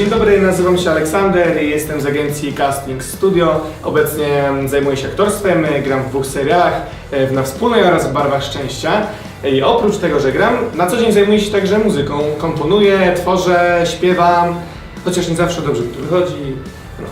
Dzień dobry, nazywam się Aleksander, i jestem z agencji Casting Studio. Obecnie zajmuję się aktorstwem, gram w dwóch serialach, e, w Na Wspólnej oraz w Barwach Szczęścia. E, I oprócz tego, że gram, na co dzień zajmuję się także muzyką. Komponuję, tworzę, śpiewam, chociaż nie zawsze dobrze mi to wychodzi. No.